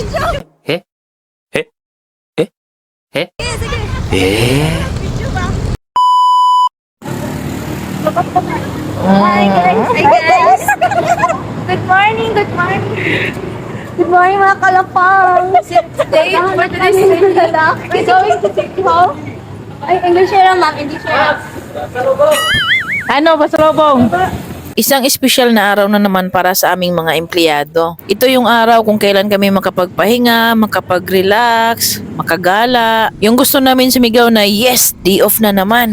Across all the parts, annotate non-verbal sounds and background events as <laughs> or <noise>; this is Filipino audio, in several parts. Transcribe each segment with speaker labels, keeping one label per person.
Speaker 1: Video!
Speaker 2: Eh? Eh? Eh? Eh?
Speaker 1: Sige, sige.
Speaker 2: Eh?
Speaker 1: Video ba? Hi guys! Hi guys! Good morning! Good morning! Good morning mga kalapang! Today, for today's video, we're going to home. Ay, English na ma'am, English na.
Speaker 3: Ano, pasalubong? Isang espesyal na araw na naman para sa aming mga empleyado. Ito yung araw kung kailan kami makapagpahinga, makapag-relax, makagala. Yung gusto namin sumigaw na, yes, day off na naman.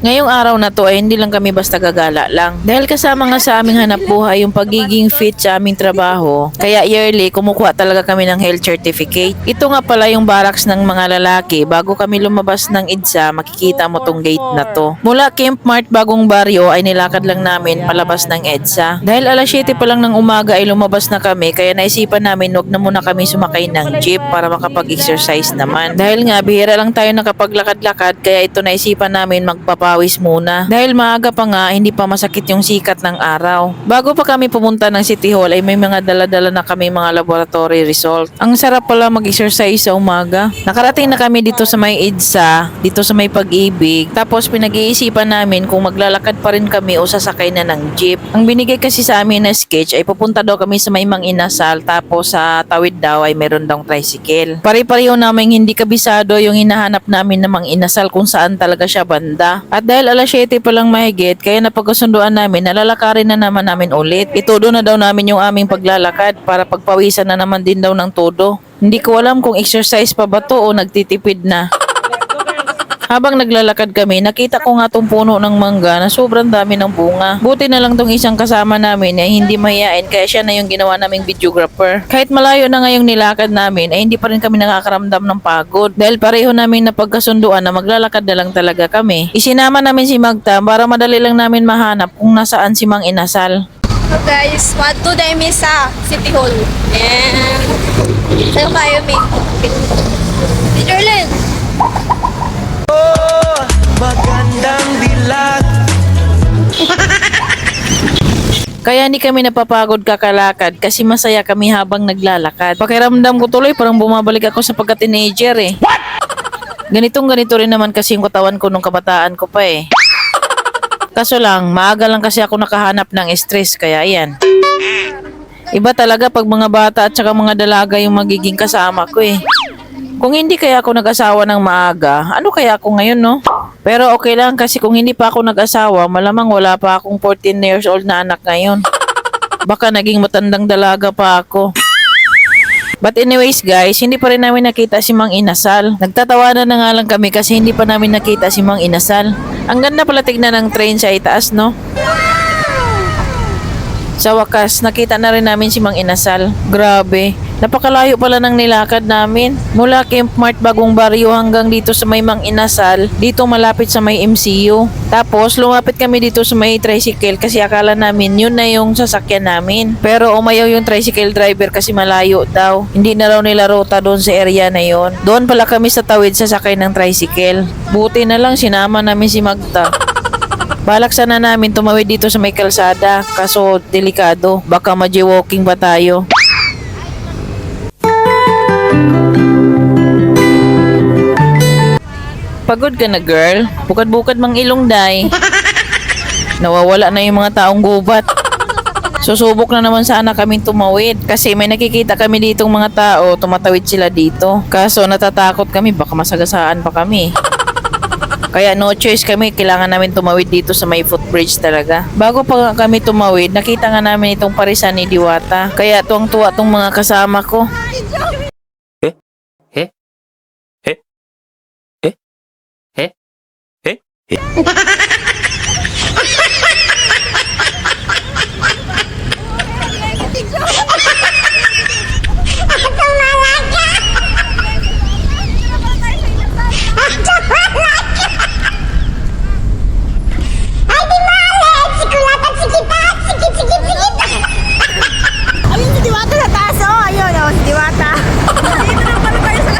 Speaker 3: Ngayong araw na to ay hindi lang kami basta gagala lang. Dahil kasama nga sa aming hanap buhay yung pagiging fit sa aming trabaho, kaya yearly kumukuha talaga kami ng health certificate. Ito nga pala yung barracks ng mga lalaki. Bago kami lumabas ng EDSA, makikita mo tong gate na to. Mula Camp Mart Bagong Baryo ay nilakad lang namin palabas ng EDSA. Dahil alas 7 pa lang ng umaga ay lumabas na kami, kaya naisipan namin wag na muna kami sumakay ng jeep para makapag-exercise naman. Dahil nga bihira lang tayo nakapaglakad-lakad, kaya ito naisipan namin magpapawis muna. Dahil maaga pa nga, hindi pa masakit yung sikat ng araw. Bago pa kami pumunta ng City Hall ay may mga dala-dala na kami mga laboratory result. Ang sarap pala mag-exercise sa umaga. Nakarating na kami dito sa may EDSA, dito sa may pag-ibig. Tapos pinag-iisipan namin kung maglalakad pa rin kami o sasakay na ng jeep. Ang binigay kasi sa amin na sketch ay pupunta daw kami sa may Mang Inasal tapos sa tawid daw ay meron daw tricycle. Pare-pareho namin hindi kabisado yung hinahanap namin na Mang Inasal kung saan talaga siya banda. At dahil alas 7 pa lang mahigit, kaya napagkasunduan namin na lalakarin na naman namin ulit. Itudo na daw namin yung aming paglalakad para pagpawisan na naman din daw ng todo. Hindi ko alam kung exercise pa ba to o nagtitipid na. Habang naglalakad kami, nakita ko nga tong puno ng mangga na sobrang dami ng bunga. Buti na lang tong isang kasama namin ay hindi mahihain kaya siya na yung ginawa naming videographer. Kahit malayo na ngayong nilakad namin ay hindi pa rin kami nakakaramdam ng pagod dahil pareho namin na pagkasunduan na maglalakad na lang talaga kami. Isinama namin si Magta para madali lang namin mahanap kung nasaan si Mang Inasal.
Speaker 1: So guys, what to the Misa City Hall. And sa'yo kayo, May. Si Jorlen.
Speaker 2: Magandang dilag
Speaker 3: Kaya hindi kami napapagod kakalakad kasi masaya kami habang naglalakad. Pakiramdam ko tuloy parang bumabalik ako sa pagka-teenager eh. Ganitong ganito rin naman kasi yung katawan ko nung kabataan ko pa eh. Kaso lang, maaga lang kasi ako nakahanap ng stress kaya yan. Iba talaga pag mga bata at saka mga dalaga yung magiging kasama ko eh. Kung hindi kaya ako nag-asawa ng maaga, ano kaya ako ngayon no? Pero okay lang kasi kung hindi pa ako nag-asawa, malamang wala pa akong 14 years old na anak ngayon. <laughs> Baka naging matandang dalaga pa ako. But anyways guys, hindi pa rin namin nakita si Mang Inasal. Nagtatawanan na nga lang kami kasi hindi pa namin nakita si Mang Inasal. Ang ganda pala tignan ng train sa itaas, no? Sa wakas, nakita na rin namin si Mang Inasal. Grabe. Napakalayo pala ng nilakad namin. Mula Camp Mart Bagong Baryo hanggang dito sa may Mang Inasal, dito malapit sa may MCU. Tapos lumapit kami dito sa may tricycle kasi akala namin yun na yung sasakyan namin. Pero umayaw yung tricycle driver kasi malayo daw. Hindi na raw nila ruta doon sa area na yon. Doon pala kami sa tawid sasakay ng tricycle. Buti na lang sinama namin si Magda. <laughs> Balak sana namin tumawid dito sa may kalsada, kaso delikado. Baka walking ba tayo? Pagod ka na girl? Bukad-bukad mang ilong day. Nawawala na yung mga taong gubat. Susubok na naman sana kaming tumawid kasi may nakikita kami ditong mga tao, tumatawid sila dito. Kaso natatakot kami, baka masagasaan pa kami. Kaya no choice kami, kailangan namin tumawid dito sa may footbridge talaga. Bago pa kami tumawid, nakita nga namin itong parisan ni Diwata. Kaya tuwang-tuwa tong mga kasama ko.
Speaker 2: Eh? Eh? Eh? Eh? <laughs> Eh? Eh?
Speaker 1: Ayun si Diwata sa taas, oh. Ayun, oh, si Diwata. Dito na pala tayo sa...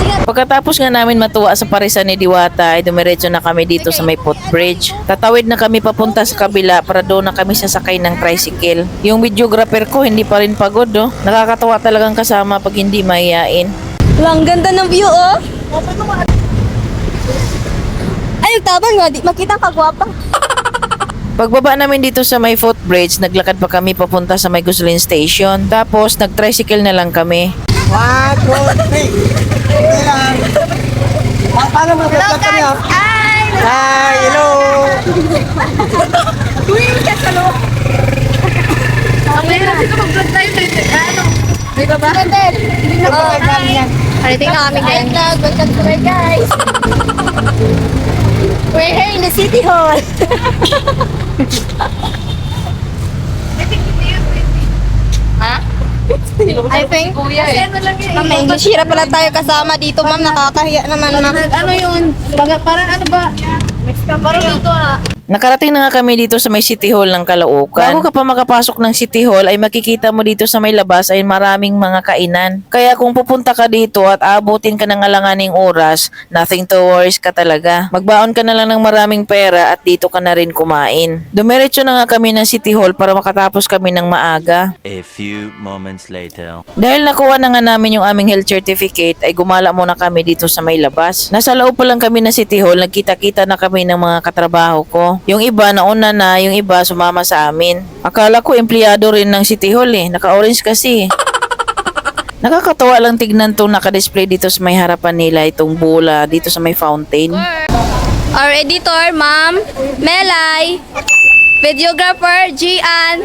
Speaker 1: Sige,
Speaker 3: Pagkatapos nga namin matuwa sa parisan ni Diwata ay dumiretso na kami dito sa may footbridge. Tatawid na kami papunta sa kabila para doon na kami sasakay ng tricycle. Yung videographer ko hindi pa rin pagod oh. Nakakatawa talagang kasama pag hindi mahiyain.
Speaker 1: Wala, ang ganda ng view, oh. Ay, nagtabang nga. Di makita ka, gwapa.
Speaker 3: Pagbaba namin dito sa may footbridge, naglakad pa kami papunta sa may Guslin Station. Tapos nag-tricycle na lang kami.
Speaker 4: One, two, three. Okay lang. Pa- Paano mo vlog kami ah?
Speaker 1: Hi!
Speaker 4: Hello.
Speaker 1: Tuwing ka sa loob. Okay na. Dito mag-vlog tayo. Ano? May baba? Hotel. Oh, hi. Parating na kami guys. Hi, vlog. Welcome to my guys. We're here in the City Hall. I think, ma'am, may English hirap pala tayo kasama dito, ma'am. Nakakahiya naman, ma'am. Ano yun? Parang ano ba? Parang dito ah.
Speaker 3: Nakarating na nga kami dito sa may City Hall ng Caloocan. Bago ka pa makapasok ng City Hall ay makikita mo dito sa may labas ay maraming mga kainan. Kaya kung pupunta ka dito at abutin ka ng alanganing oras, nothing to worries ka talaga. Magbaon ka na lang ng maraming pera at dito ka na rin kumain. Dumiretso na nga kami ng City Hall para makatapos kami ng maaga.
Speaker 2: A few moments later.
Speaker 3: Dahil nakuha na nga namin yung aming health certificate ay gumala muna kami dito sa may labas. Nasa loob pa lang kami ng City Hall, nagkita-kita na kami ng mga katrabaho ko. Yung iba nauna na, yung iba sumama sa amin. Akala ko empleyado rin ng City Hall eh, naka-orange kasi. <laughs> Nakakatawa lang tignan tong naka-display dito sa may harapan nila itong bola dito sa may fountain.
Speaker 1: Our editor, Ma'am Melay. Videographer, Gian.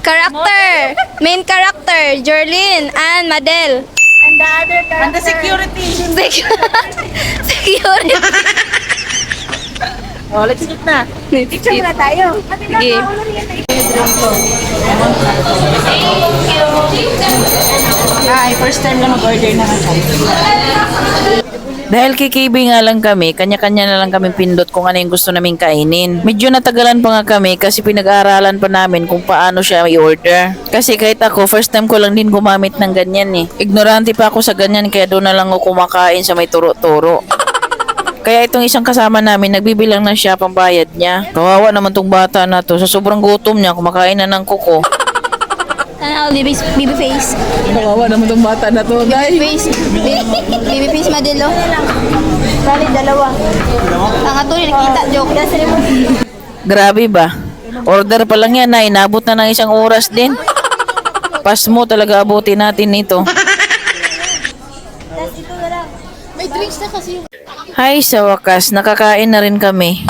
Speaker 1: character, main character, Jerlyn and Madel. And the other character. And the security. <laughs> security.
Speaker 3: Oh, let's eat na.
Speaker 1: Picture muna tayo. Sige.
Speaker 3: Ay, first time lang mag-order na Dahil kikibing nga lang kami, kanya-kanya na lang kami pindot kung ano yung gusto naming kainin. Medyo natagalan pa nga kami kasi pinag-aaralan pa namin kung paano siya i-order. Kasi kahit ako, first time ko lang din gumamit ng ganyan eh. Ignorante pa ako sa ganyan kaya doon na lang ako kumakain sa may turo-turo. Kaya itong isang kasama namin, nagbibilang na siya pambayad niya. Kawawa naman tong bata na to. Sa sobrang gutom niya, kumakain na ng kuko.
Speaker 1: Ano, baby, baby face.
Speaker 3: Kawawa naman tong bata na to, guys.
Speaker 1: Face. Baby, baby face, Madel, oh. Bali, dalawa. Ang ato nakita, joke.
Speaker 3: Grabe ba? Order pa lang yan na inabot na ng isang oras din. Pas mo talaga abutin natin ito. Hay, sa wakas, nakakain na rin kami.